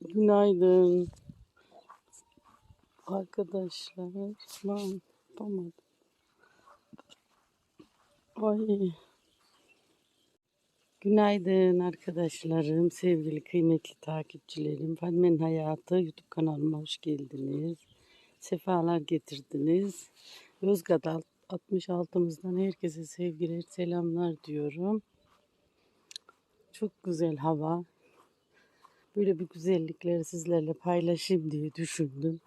Günaydın. Arkadaşlar. Lan yapamadım. Ay. Günaydın arkadaşlarım, sevgili kıymetli takipçilerim. Fadime'nin Hayatı YouTube kanalıma hoş geldiniz. Sefalar getirdiniz. Yozgat 66'mızdan herkese sevgiler, selamlar diyorum. Çok güzel hava. Böyle bir güzellikleri sizlerle paylaşayım diye düşündüm.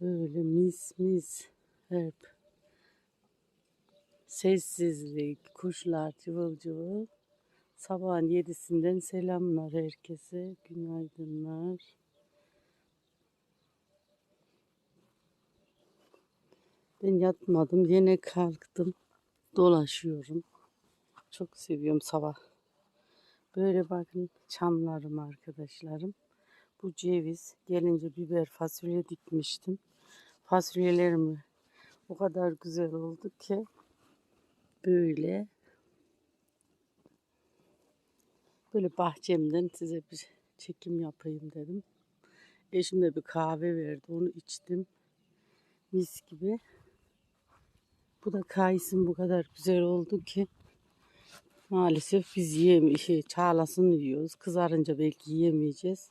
Böyle mis mis hep sessizlik, kuşlar cıvıl cıvıl. Sabahın yedisinden selamlar herkese. Günaydınlar. Ben yatmadım. Yine kalktım. Dolaşıyorum. Çok seviyorum sabah. Böyle bakın çamlarım arkadaşlarım. Bu ceviz. Gelince biber fasulye dikmiştim. Fasulyelerimi o kadar güzel oldu ki böyle böyle bahçemden size bir çekim yapayım dedim. Eşim de bir kahve verdi. Onu içtim. Mis gibi. Bu da kayısın bu kadar güzel oldu ki maalesef biz yiyemi şey çağlasını yiyoruz. Kızarınca belki yiyemeyeceğiz.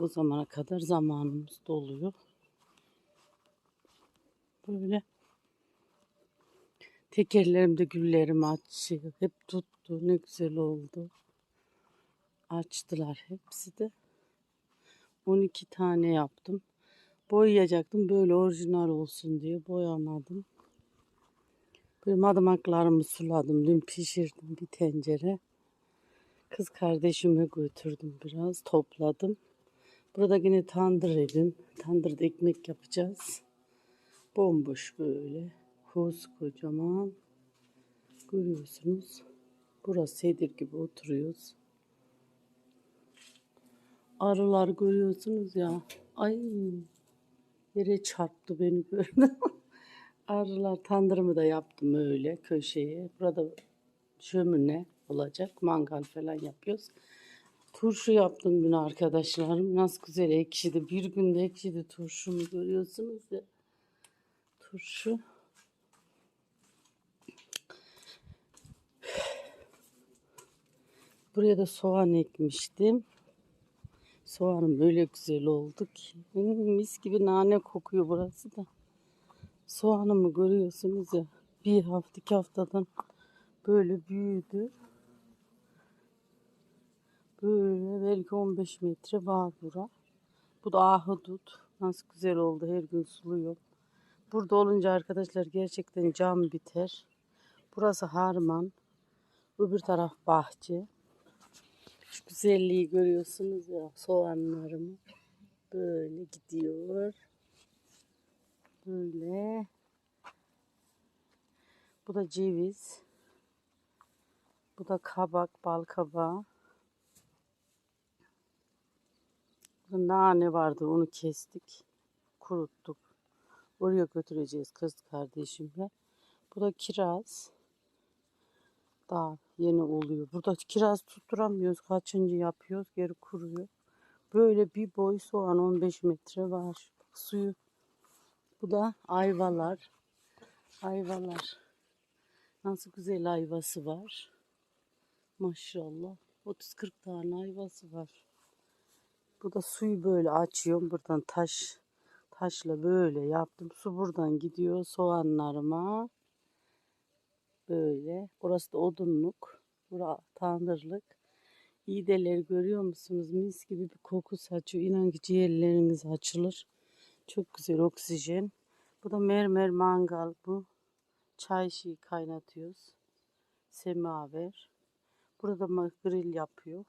O zamana kadar zamanımız doluyor. Böyle tekerlerimde güllerim açıyor. Hep tuttu. Ne güzel oldu. Açtılar hepsi de. 12 tane yaptım. Boyayacaktım böyle orijinal olsun diye boyamadım. Böyle madımaklarımı suladım. Dün pişirdim bir tencere. Kız kardeşime götürdüm biraz. Topladım. Burada yine tandır edin. Tandırda ekmek yapacağız. Bomboş böyle. Koskocaman. Görüyorsunuz. Burası sedir gibi oturuyoruz. Arılar görüyorsunuz ya. Ay yere çarptı beni gördü. Arılar tandırımı da yaptım öyle köşeye. Burada şömine olacak. Mangal falan yapıyoruz. Turşu yaptım dün arkadaşlarım. Nasıl güzel ekşidi. Bir günde ekşidi turşumu görüyorsunuz ya. Turşu. Buraya da soğan ekmiştim. Soğanım böyle güzel oldu ki. Mis gibi nane kokuyor burası da. Soğanımı görüyorsunuz ya. Bir hafta iki haftadan böyle büyüdü. Böyle belki 15 metre var bura. Bu da ahudut. Nasıl güzel oldu her gün suluyor. Burada olunca arkadaşlar gerçekten cam biter. Burası harman. Öbür taraf bahçe. Şu güzelliği görüyorsunuz ya soğanlarımı. Böyle gidiyor. Böyle. Bu da ceviz. Bu da kabak, bal kabağı. Burada nane vardı onu kestik. Kuruttuk. Oraya götüreceğiz kız kardeşimle. Bu da kiraz. Daha yeni oluyor. Burada kiraz tutturamıyoruz. Kaçıncı yapıyoruz. Geri kuruyor. Böyle bir boy soğan 15 metre var. Suyu. Bu da ayvalar. Ayvalar. Nasıl güzel ayvası var. Maşallah. 30-40 tane ayvası var. Bu da suyu böyle açıyorum. Buradan taş taşla böyle yaptım. Su buradan gidiyor soğanlarıma. Böyle. Burası da odunluk. Bura tandırlık. İğdeleri görüyor musunuz? Mis gibi bir koku saçıyor. İnan ki ciğerleriniz açılır. Çok güzel oksijen. Bu da mermer mangal bu. Çay şeyi kaynatıyoruz. Semaver. Burada grill yapıyor.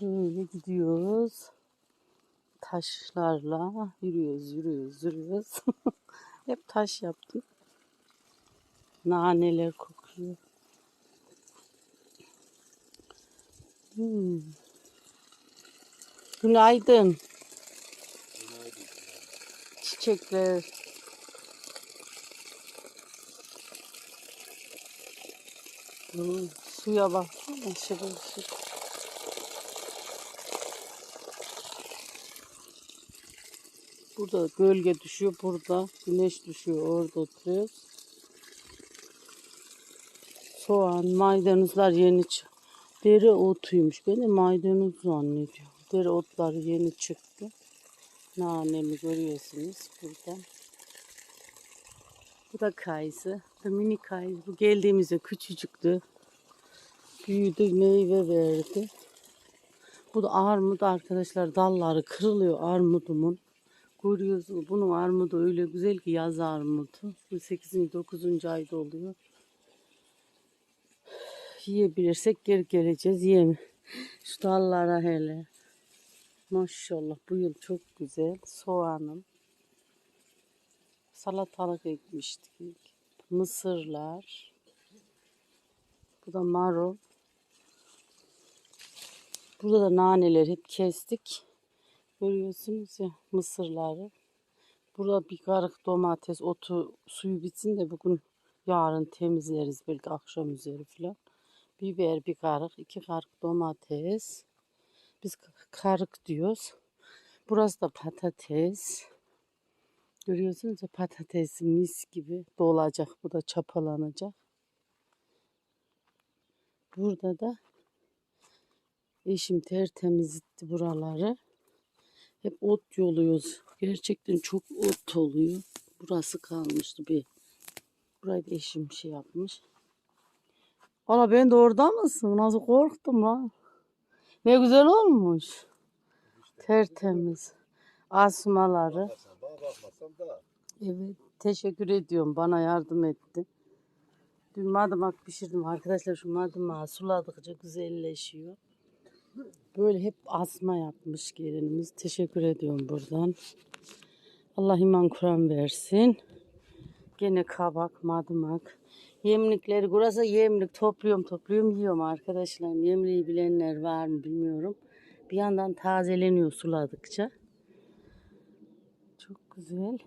Böyle gidiyoruz. Taşlarla yürüyoruz, yürüyoruz, yürüyoruz. Hep taş yaptım. Naneler kokuyor. Hmm. Günaydın çiçekler. Hmm, suya bak. Nasıl bir Burada gölge düşüyor. Burada güneş düşüyor. Orada oturuyoruz. Soğan, maydanozlar yeni çık. Dere otuymuş. Ben de maydanoz zannediyorum. Dere otları yeni çıktı. Nanemi görüyorsunuz burada. Bu da kayısı. Bu da mini kayısı. Bu geldiğimizde küçücüktü. Büyüdü, meyve verdi. Bu da armut arkadaşlar. Dalları kırılıyor armudumun. Görüyorsunuz bunun armudu öyle güzel ki yaz armudu. Bu 8. 9. ayda oluyor. Yiyebilirsek geri geleceğiz. Yiyeme. Şu dallara hele. Maşallah bu yıl çok güzel. Soğanım. Salatalık ekmiştik. Mısırlar. Bu da marul. Burada da naneler hep kestik. Görüyorsunuz ya mısırları. Burada bir karık domates otu suyu bitsin de bugün yarın temizleriz belki akşam üzeri falan. Biber bir karık, iki karık domates. Biz karık diyoruz. Burası da patates. Görüyorsunuz ya patates mis gibi dolacak. Bu da çapalanacak. Burada da eşim tertemiz etti buraları. Hep ot yoluyoruz. Gerçekten çok ot oluyor. Burası kalmıştı bir. Burayı da eşim şey yapmış. Valla ben de orada mısın? Nasıl korktum lan. Ne güzel olmuş. Tertemiz. Asmaları. Evet. Teşekkür ediyorum. Bana yardım etti. Dün madımak pişirdim. Arkadaşlar şu madımağı suladıkça güzelleşiyor. Böyle hep asma yapmış gelinimiz. Teşekkür ediyorum buradan. Allah iman Kur'an versin. Gene kabak, madımak. Yemlikleri, burası yemlik. Topluyorum, topluyorum, yiyorum arkadaşlar. Yemliği bilenler var mı bilmiyorum. Bir yandan tazeleniyor suladıkça. Çok güzel.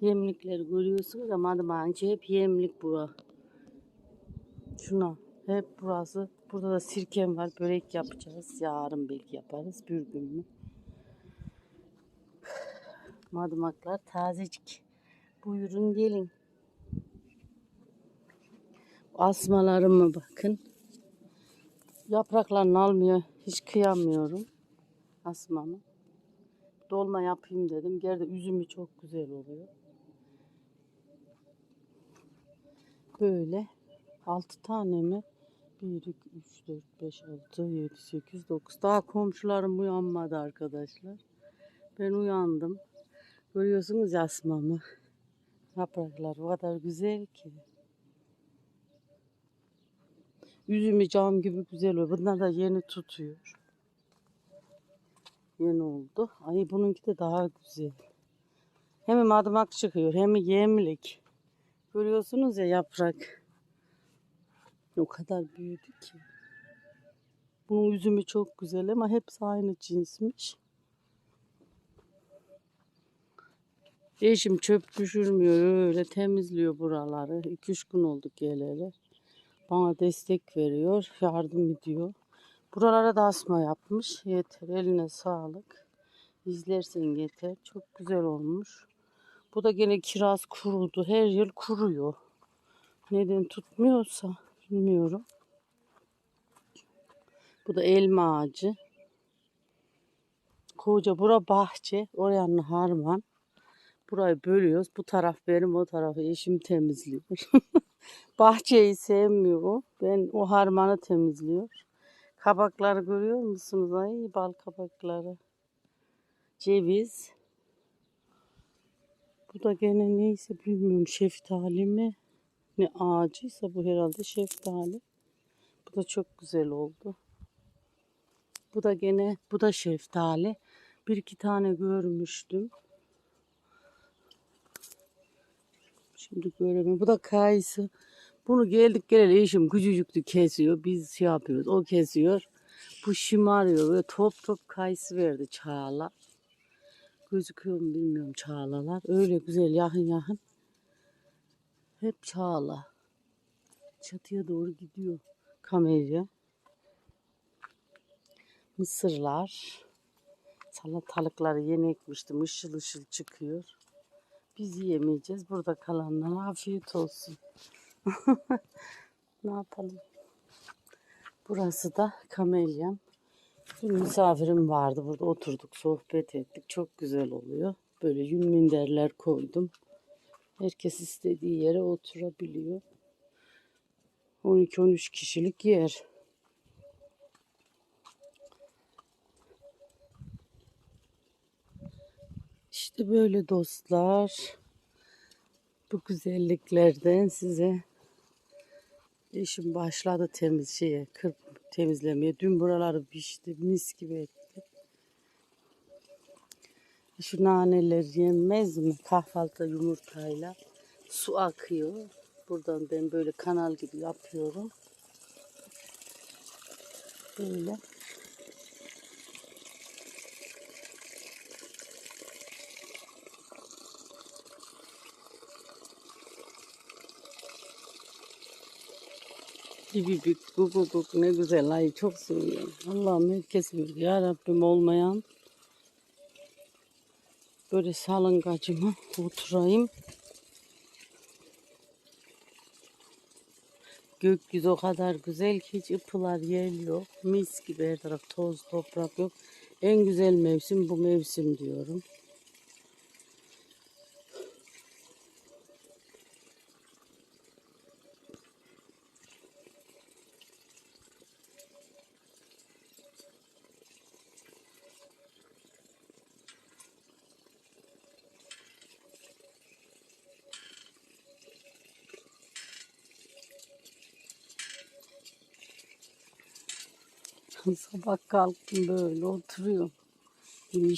Yemlikleri görüyorsunuz ama madem içi hep yemlik bura. Şuna hep burası. Burada da sirkem var. Börek yapacağız. Yarın belki yaparız. Bir gün mü? Madımaklar tazecik. Buyurun gelin. Asmalarıma bakın. Yapraklarını almıyor. Hiç kıyamıyorum. Asmamı. Dolma yapayım dedim. Gerçi üzümü çok güzel oluyor. Böyle 6 tane mi? 1, 2, 3, 4, 5, 6, 7, 8, 9. Daha komşularım uyanmadı arkadaşlar. Ben uyandım. Görüyorsunuz asmamı. Yapraklar o kadar güzel ki. Üzümü cam gibi güzel oluyor. Bunlar da yeni tutuyor. Yeni oldu. Ay bununki de daha güzel. Hem madımak çıkıyor hem yemlik. Görüyorsunuz ya yaprak. O kadar büyüdü ki. Bunun üzümü çok güzel ama hepsi aynı cinsmiş. Eşim çöp düşürmüyor öyle temizliyor buraları. 2-3 gün oldu geleli. Bana destek veriyor, yardım ediyor. Buralara da asma yapmış. Yeter eline sağlık. İzlersen yeter. Çok güzel olmuş. Bu da gene kiraz kurudu. Her yıl kuruyor. Neden tutmuyorsa bilmiyorum. Bu da elma ağacı. Koca bura bahçe. Oraya harman. Burayı bölüyoruz. Bu taraf benim, o tarafı eşim temizliyor. Bahçeyi sevmiyor o. Ben o harmanı temizliyor. Kabakları görüyor musunuz? Ay bal kabakları. Ceviz. Bu da gene neyse bilmiyorum. Şeftali mi? Ne ağacıysa bu herhalde şeftali. Bu da çok güzel oldu. Bu da gene bu da şeftali. Bir iki tane görmüştüm. Şimdi göremiyorum. Bu da kayısı. Bunu geldik geleli eşim küçücüktü kesiyor. Biz şey yapıyoruz. O kesiyor. Bu şımarıyor. Böyle top top kayısı verdi çağla. Gözüküyor mu bilmiyorum çağlalar. Öyle güzel yakın yakın. Hep çağla. Çatıya doğru gidiyor kamera. Mısırlar. Salatalıkları yeni ekmiştim. Işıl ışıl çıkıyor. Biz yiyemeyeceğiz. Burada kalanlara afiyet olsun. ne yapalım? Burası da kamelyam. Bir misafirim vardı. Burada oturduk, sohbet ettik. Çok güzel oluyor. Böyle yün minderler koydum. Herkes istediği yere oturabiliyor. 12-13 kişilik yer. İşte böyle dostlar. Bu güzelliklerden size eşim başladı temiz şeye, kırp temizlemeye. Dün buraları pişti, mis gibi etti. Şu naneler yenmez mi? Kahvaltıda yumurtayla su akıyor. Buradan ben böyle kanal gibi yapıyorum. Böyle. Bibi bük bu bu bu ne güzel ay çok seviyorum. Allah'ım herkes bir ya Rabbim olmayan böyle salıngacıma oturayım. Gökyüzü o kadar güzel ki hiç ıpılar yer yok. Mis gibi her taraf toz toprak yok. En güzel mevsim bu mevsim diyorum. Sabah kalktım böyle oturuyorum.